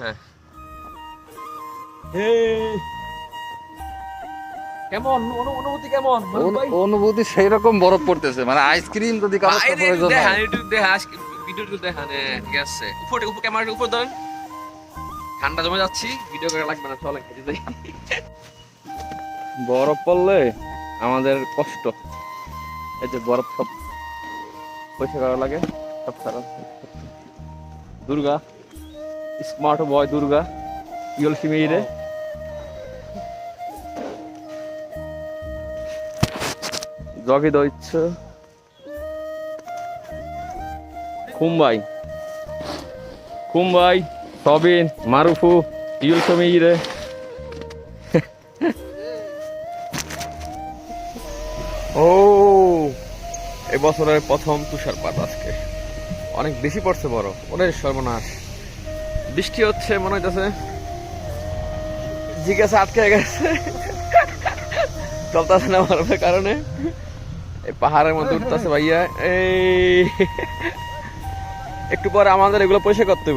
হ্যাঁ। কেমন? অনুভূতি কেমন? অনুভূতি সেই রকম বরফ পড়তেছে। মানে আইসক্রিম যদি কারও প্রয়োজন দেখান, একটু দেখান, ভিডিওটা দেখান, ঠিক আছে। উপরে, উপর, ক্যামেরাটা উপর ধরেন। ঠান্ডা জমে যাচ্ছি ভিডিও করে লাগবে না চলেন খেতে যাই। বরফ পড়লে আমাদের কষ্ট। এই যে বরফ সব পয়সা করা লাগে সব সারা দুর্গা। স্মার্ট বয় দুর্গা ইয়ল সিমিরে। জগে দইচ্ছ খুম্বাই। খুম্বাই সবিন মারুফু ইয়ল সিমিরে। ও এই বছরের প্রথম তুষারপাত আজকে। অনেক বেশি পড়ছে বড় ওদের সর্বনাশ। বৃষ্টি হচ্ছে, মনে হইতেছে। জিজ্ঞাসা আটকে গেছে। চলতেছে না বরফের কারণে। এই পাহাড়ের মধ্যে উঠতেছে ভাইয়া। এই একটু পরে আমাদের এগুলো পয়সা করতে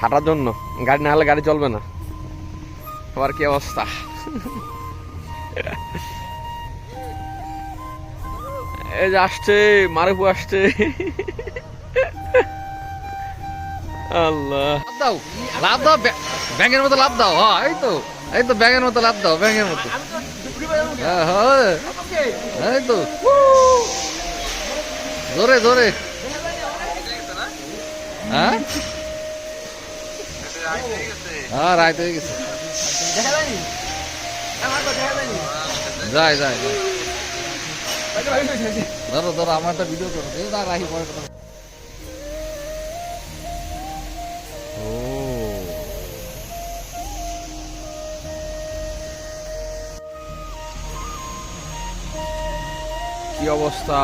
হাঁটার জন্য। গাড়ি না হলে গাড়ি চলবে না। আবার কি অবস্থা? এই যে আসছে, মারুফু আসছে। আল্লাহ। লাভ দাও লাভ দাও ব্যাং- ব্যাঙের মতো লাভ দাও হ্যাঁ এই তো এই তো ব্যাঙের মতো লাভ দাও ব্যাঙের মতো। হ্যাঁ হ্যাঁ। এই তো। জোরে জোরে। হ্যাঁ? হ্যাঁ রাইত হয়ে গেছে। যাই যাই যাই। ধরো ধরো আমার একটা ভিডিও করো রাখি পরে ও কি অবস্থা?